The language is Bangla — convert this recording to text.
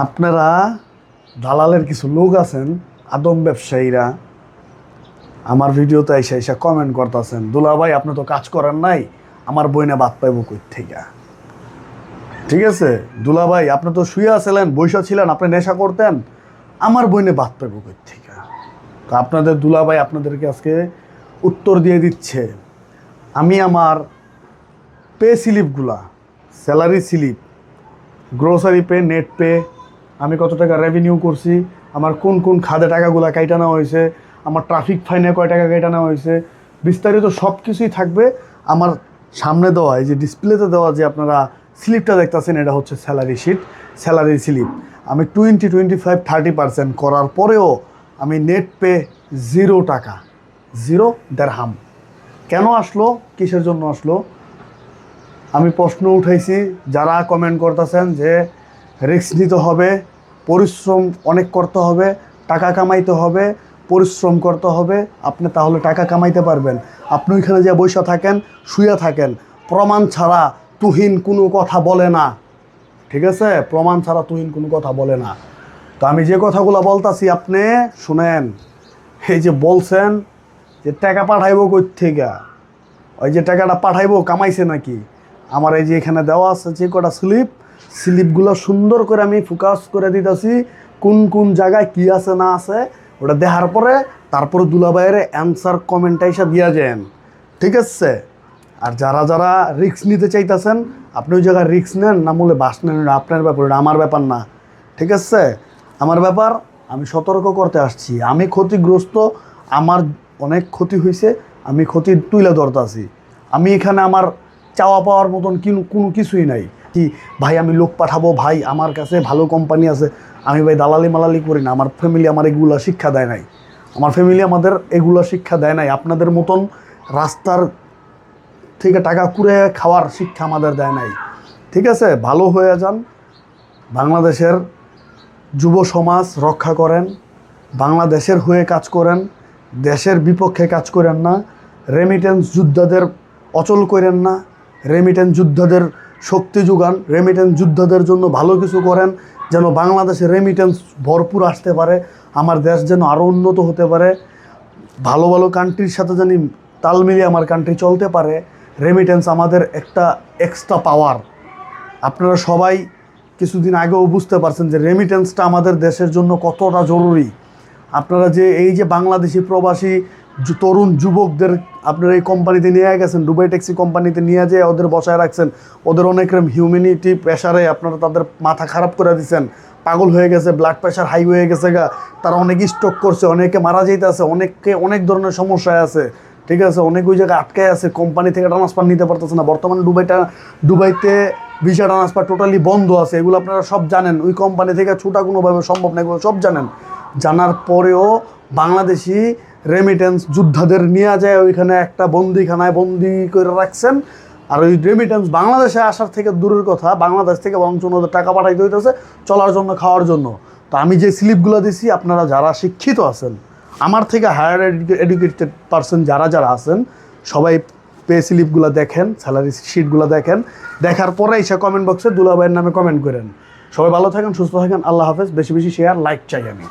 আপনারা দালালের কিছু লোক আছেন, আদম ব্যবসায়ীরা, আমার ভিডিওতে এসে এসে কমেন্ট করতেছেন, দুলা ভাই, আপনি তো কাজ করেন নাই, আমার বইনে বাদ পাইব কই থেকে ঠিক আছে? দুলা ভাই, আপনি তো শুয়ে আছিলেন বৈশা ছিলেন, আপনি নেশা করতেন, আমার বইনে বাদ পাইব কই থেকে তো আপনাদের দুলা ভাই আপনাদেরকে আজকে উত্তর দিয়ে দিচ্ছে, আমি আমার pay স্লিপগুলা salary slip grocery pay net pay আমি কত টাকা রেভিনিউ করছি, আমার কোন কোন খাদে টাকাগুলো কাইটানো হয়েছে, আমার ট্রাফিক ফাইনে কয় টাকা কাইটানো হয়েছে, বিস্তারিত সব কিছুই থাকবে আমার সামনে দেওয়া, এই যে ডিসপ্লেতে দেওয়া যে আপনারা স্লিপটা দেখতেছেন, এটা হচ্ছে স্যালারি শিট স্যালারি স্লিপ আমি twenty twenty five thirty percent করার পরেও আমি নেট পে জিরো টাকা জিরো দেড়হাম কেন আসলো? কিসের জন্য আসলো? আমি প্রশ্ন উঠাইছি, যারা কমেন্ট করতেছেন যে রিস্ক নিতে হবে, পরিশ্রম অনেক করতে হবে, টাকা কামাইতে হবে, পরিশ্রম করতে হবে, আপনি তাহলে টাকা কামাইতে পারবেন। আপনি ওইখানে যে বৈশা থাকেন, শুয়ে থাকেন, প্রমাণ ছাড়া তুহিন কোনো কথা বলে না। ঠিক আছে? প্রমাণ ছাড়া তুহিন কোনো কথা বলে না। তো আমি যে কথাগুলো বলতাছি, আপনি শুনেন। এই যে বলছেন যে টাকা পাঠাইবো কই থেকে ওই যে টাকাটা পাঠাইবো, কামাইছে নাকি? আমার এই যে এখানে দেওয়া আছে যে কটা স্লিপ স্লিপগুলো সুন্দর করে আমি ফোকাস করে দিতেছি। কোন কোন জায়গায় কি আছে, না আছে, ওটা দেখার পরে তারপরে দুলাবাইয়ের অ্যান্সার কমেন্টটা এসে দিয়া যান ঠিক আছে? আর যারা যারা রিক্স নিতে চাইতেছেন, আপনি ওই জায়গায় রিস্ক নেন, না বলে বাস নেন আপনার ব্যাপার এটা আমার ব্যাপার না। ঠিক আছে? আমার ব্যাপার, আমি সতর্ক করতে আসছি। আমি ক্ষতিগ্রস্ত, আমার অনেক ক্ষতি হয়েছে আমি ক্ষতি তুলে ধরতেছি। আমি এখানে আমার চাওয়া পাওয়ার মতন কোনো কিছুই নাই। কি, ভাই, আমি লোক পাঠাবো, ভাই, আমার কাছে ভালো কোম্পানি আছে। আমি ভাই দালালি মালালি করি না, আমার ফ্যামিলি আমার এগুলা শিক্ষা দেয় নাই। আমার ফ্যামিলি আমাদের এগুলা শিক্ষা দেয় নাই। আপনাদের মতন রাস্তার থেকে টাকা কুড়ে খাওয়ার শিক্ষা আমাদের দেয় নাই। ঠিক আছে? ভালো হয়ে যান। বাংলাদেশের যুব সমাজ রক্ষা করেন। বাংলাদেশের হয়ে কাজ করেন। দেশের বিপক্ষে কাজ করেন না। রেমিটেন্স যোদ্ধাদের অচল করেন না। রেমিটেন্স যোদ্ধাদের শক্তি যোগান রেমিটেন্স যোদ্ধাদের জন্য ভালো কিছু করেন, যেন বাংলাদেশে রেমিটেন্স ভরপুর আসতে পারে, আমার দেশ যেন আরও উন্নত হতে পারে, ভালো ভালো কান্ট্রির সাথে জানি তাল মিলিয়ে আমার কান্ট্রি চলতে পারে রেমিটেন্স আমাদের একটা এক্সট্রা পাওয়ার আপনারা সবাই কিছুদিন আগেও বুঝতে পারছেন যে রেমিটেন্সটা আমাদের দেশের জন্য কতটা জরুরি। আপনারা যে এই যে বাংলাদেশি প্রবাসী তরুণ যুবকদের আপনারা এই কোম্পানিতে নিয়ে গেছেন দুবাই ট্যাক্সি কোম্পানিতে নিয়ে যেয়ে ওদের বসায় রাখছেন। ওদের অনেক রকম হিউম্যানিটি প্রেশারে আপনারা তাদের মাথা খারাপ করে দিচ্ছেন পাগল হয়ে গেছে ব্লাড প্রেশার হাই হয়ে গেছে গা। তারা অনেক স্ট্রোক করছে, অনেকে মারা যাইতেছে, অনেককে অনেক ধরনের সমস্যায় আছে। ঠিক আছে? অনেক ওই জায়গায় আটকে আছে কোম্পানি থেকে ট্রান্সফার নিতে পারতেছে না। বর্তমানে দুবাইটা দুবাইতে ভিসা ট্রান্সফার টোটালি বন্ধ আছে। এগুলো আপনারা সব জানেন। ওই কোম্পানি থেকে ছুটা কোনোভাবে সম্ভব না, এগুলো সব জানেন। জানার পরেও বাংলাদেশি রেমিটেন্স যোদ্ধাদের নিয়ে যায়, ওইখানে একটা বন্দিখানায় বন্দি করে রাখছেন। আর ওই রেমিটেন্স বাংলাদেশে আসার থেকে দূরের কথা, বাংলাদেশ থেকে বরঞ্চ ওদের টাকা পাঠাইতে হইতেছে চলার জন্য, খাওয়ার জন্য। তো আমি যে স্লিপগুলো দিছি, আপনারা যারা শিক্ষিত আছেন, আমার থেকে হায়ার এডুকেটেড পার্সন যারা যারা আছেন, সবাই পে স্লিপগুলো দেখেন স্যালারি শিটগুলো দেখেন। দেখার পরে এসে কমেন্ট বক্সে দুলাভাইয়ের নামে কমেন্ট করেন। সবাই ভালো থাকেন, সুস্থ থাকেন, আল্লাহ হাফেজ। বেশি বেশি শেয়ার লাইক চাই আমি।